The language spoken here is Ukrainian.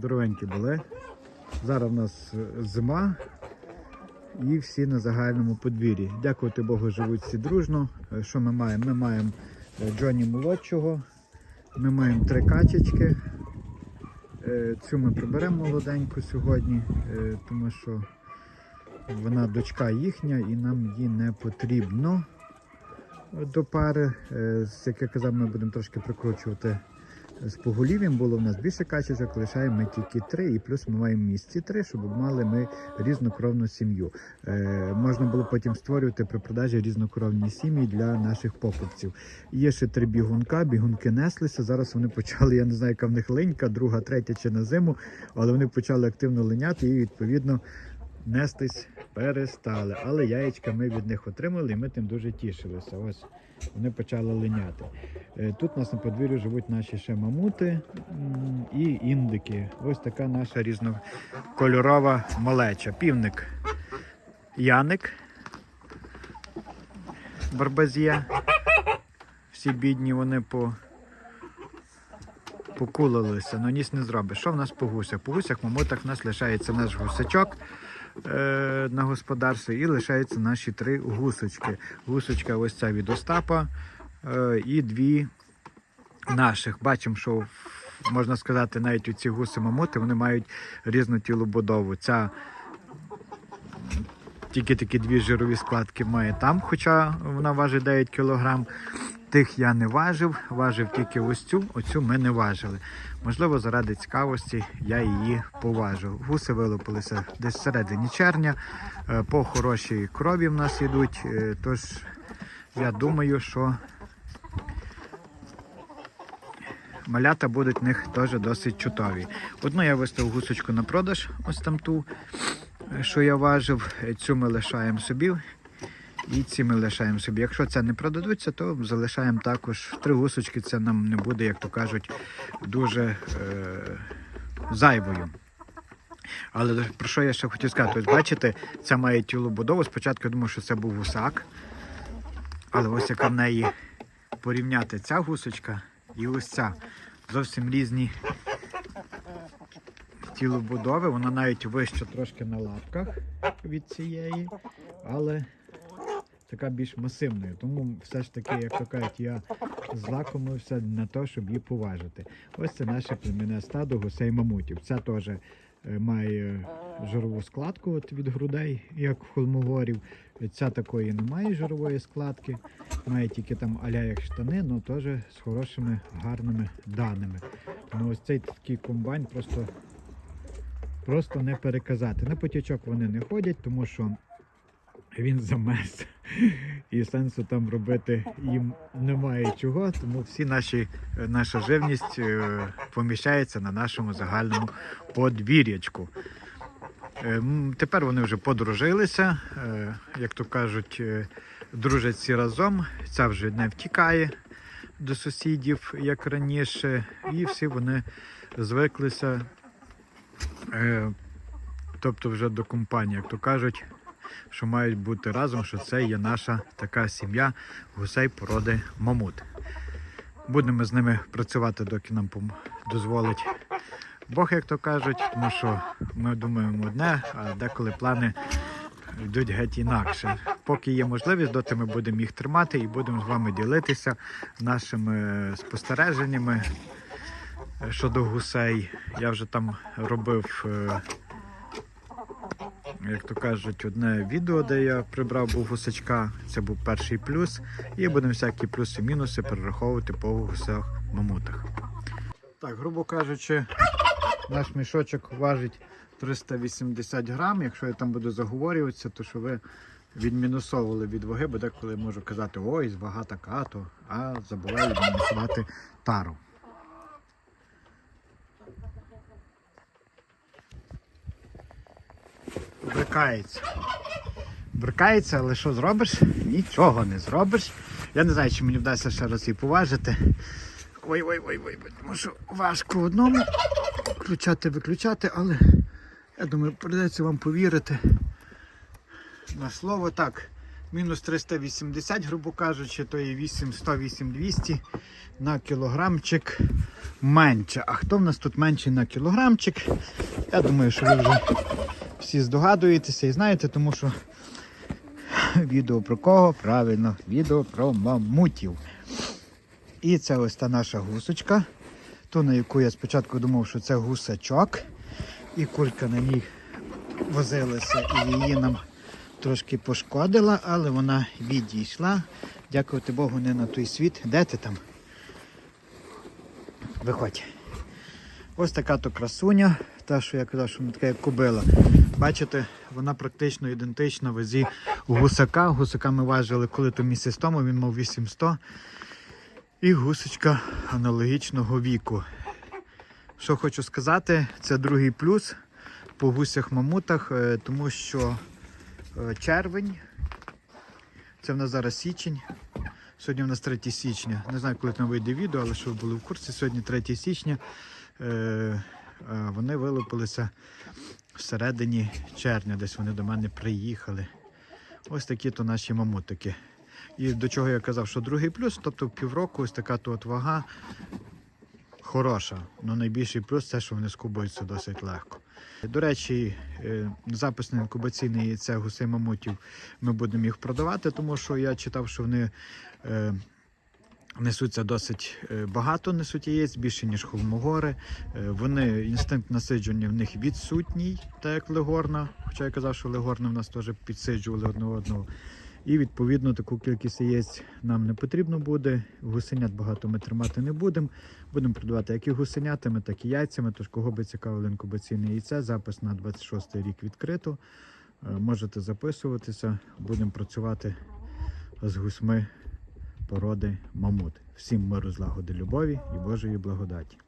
здоровенькі були. Зараз в нас е, зима і всі на загальному подвір'ї. Дякувати Богу, живуть всі дружно. Е, Що ми маємо? Ми маємо е, Джоні молодшого, ми маємо три качечки. Цю ми приберемо молоденьку сьогодні, тому що вона дочка їхня і нам її не потрібно до пари. Як я казав, ми будемо трошки прикручувати з поголів'ям. Було в нас більше качечок, лишаємо ми тільки три, і плюс ми маємо місці три, щоб мали ми різнокровну сім'ю. Е, можна було потім створювати при продажі різнокровні сім'ї для наших покупців. Є ще три бігунка, бігунки неслися. Зараз вони почали, я не знаю, яка в них линька, друга, третя чи на зиму, але вони почали активно линяти і відповідно нестись перестали. Але яєчка ми від них отримали і ми тим дуже тішилися. Ось вони почали линяти. Е, Тут у нас на подвір'ї живуть наші ще мамути і індики. Ось така наша різнокольорова малеча. Півник Яник. Барбазія. Всі бідні вони по покулилися, але ніс не зробиш. Що в нас по гусях? По гусях, мамутах, в нас лишається наш гусачок на господарстві і лишаються наші три гусочки. Гусочка ось ця від Остапа е, і дві наших. Бачимо, що можна сказати, навіть у ці гуси мамути вони мають різну тілобудову. Ця тільки такі дві жирові складки має там, хоча вона важить 9 кг. Тих я не важив, важив тільки ось цю, оцю ми не важили. Можливо, заради цікавості я її поважив. Гуси вилупилися десь всередині червня, е, по хорошій крові в нас йдуть, е, тож я думаю, що малята будуть в них теж досить чутові. Одну я виставив гусочку на продаж, ось там ту, е, що я важив. Цю ми лишаємо собі. І ці ми лишаємо собі. Якщо це не продадуться, то залишаємо також три гусочки. Це нам не буде, як то кажуть, дуже е, зайвою. Але про що я ще хотів сказати? Ось бачите, ця має тілобудову. Спочатку я думав, що це був гусак. Але ось яка в неї порівняти ця гусочка і ось ця. Зовсім різні тілобудови. Вона навіть вища трошки на лапках від цієї, але така більш масивною. Тому все ж таки, як то кажуть, я злакомився на те, щоб її поважити. Ось це наше племінне стадо гусей мамутів. Ця теж е, має жирову складку от від грудей, як в холмогорів. Ця такої не має жирової складки, має тільки там аля як штани, але теж з хорошими гарними даними. Тому ось цей такий комбайн просто, просто не переказати. На потічок вони не ходять, тому що він замерз. І сенсу там робити їм немає чого, тому всі наші, наша живність е, поміщається на нашому загальному подвір'ячку. Е, Тепер вони вже подружилися, е, як то кажуть, дружать всі разом. Ця вже не втікає до сусідів, як раніше, і всі вони звиклися, тобто вже до компанії, як то кажуть, що мають бути разом, що це є наша така сім'я гусей породи мамут. Будемо з ними працювати, доки нам дозволить Бог, як то кажуть, тому що ми думаємо одне, а деколи плани йдуть геть інакше. Поки є можливість, доти ми будемо їх тримати і будемо з вами ділитися нашими спостереженнями е, щодо гусей. Я вже там робив. Як то кажуть, одне відео, де я прибрав був гусачка, це був перший плюс. І будемо всякі плюси-мінуси перераховувати по гусях мамутах. Так, грубо кажучи, наш мішочок важить 380 грам. Якщо я там буду заговорюватися, то що ви відмінусовували від ваги, бо деколи можу казати, ой, вага така, то а забуваю відмінусувати тару. Брикається. Брикається, але що зробиш? Нічого не зробиш. Я не знаю, чи мені вдасться ще раз її поважити. Ой, ой, ой, ой, ой, тому що важко одному включати, виключати, але я думаю, прийдеться вам повірити на слово. Так, мінус 380, грубо кажучи, то є 8100, 8200 на кілограмчик менше. А хто в нас тут менший на кілограмчик? Я думаю, що ви вже всі здогадуєтеся і знаєте, тому що відео про кого? Правильно, відео про мамутів. І це ось та наша гусочка, ту, на яку я спочатку думав, що це гусачок, і кулька на ній возилася, і її нам трошки пошкодила, але вона відійшла. Дякувати Богу, не на той світ. Де ти там? Виходь. Ось така то красуня, та, що я казав, що вона така як кобила. Бачите, вона практично ідентична вазі гусака. Гусака ми важили коли то місяць тому, він мав 800. І гусочка аналогічного віку. Що хочу сказати, це другий плюс по гусях-мамутах, е, тому що е, червень, це в нас зараз січень. Сьогодні в нас 3 січня. Не знаю, коли там вийде відео, але щоб ви були в курсі, сьогодні 3 січня. Е, вони вилупилися всередині червня, десь вони до мене приїхали. Ось такі то наші мамутики. І до чого я казав, що другий плюс, тобто півроку ось така то от вага хороша. Ну найбільший плюс це, що вони скубуються досить легко. До речі, е, записне інкубаційне яйце гусей мамутів ми будемо їх продавати, тому що я читав, що вони е, несуться досить е, багато, несуть яєць, більше, ніж холмогори. Е, Вони інстинкт насиджування в них відсутній, так як легорна. Хоча я казав, що легорна в нас теж підсиджували одне одного. І відповідно таку кількість яєць нам не потрібно буде. Гусенят багато ми тримати не будемо. Будемо продавати як і гусенятами, так і яйцями. Тож, кого би цікавило інкубаційне яйце, запис на 26 рік відкрито. Е, Можете записуватися, будемо працювати з гусьми породи мамут. Всім миру, злагоди, любові і Божої благодаті.